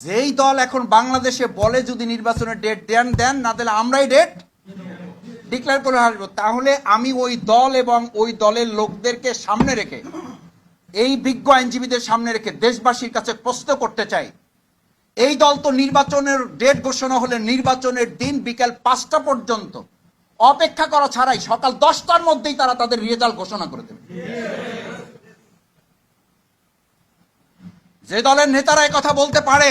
যেই দল এখন বাংলাদেশে বলে যদি নির্বাচনের ডেট দেন দেন, না দিলে আমরাই ডেট ডিক্লেয়ার করে আসব তাহলে আমি ওই দল এবং ওই দলের লোকদেরকে সামনে রেখে, এই বিজ্ঞ আইনজীবীদের সামনে রেখে দেশবাসীর কাছে প্রশ্ন করতে চাই। এই দল তো নির্বাচনের ডেট ঘোষণা হলে নির্বাচনের দিন বিকেল পাঁচটা পর্যন্ত অপেক্ষা করা ছাড়াই সকাল দশটার মধ্যেই তারা তাদের রেজাল্ট ঘোষণা করে দেবে। যে দলের নেতারা কথা বলতে পারে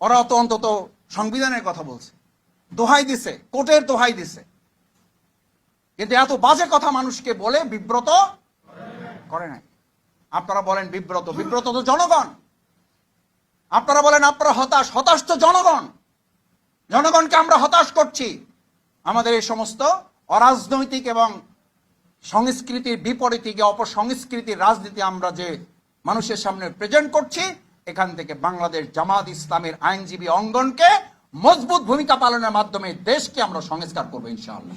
ওরা তো অন্তত সংবিধানের কথা বলছে। দোহাই দিছে, কোর্টের দোহাই দিছে। কিন্তু এত বাজে কথা মানুষকে বলে বিব্রত করে নাই। আপনারা বলেন বিব্রত বিব্রত তো জনগণ। আপনারা বলেন আপনারা হতাশ হতাশ তো জনগণ। জনগণকে আমরা হতাশ করছি। আমাদের এই সমস্ত অরাজনৈতিক এবং সংস্কৃতির বিপরীতে অপসংস্কৃতির রাজনীতি আমরা যে মানুষের সামনে প্রেজেন্ট করছি এখান থেকে বাংলাদেশ জামাত ইসলামের আইনজীবী অঙ্গনকে মজবুত ভূমিকা পালনের মাধ্যমে দেশকে আমরা সংস্কার করব ইনশাআল্লাহ।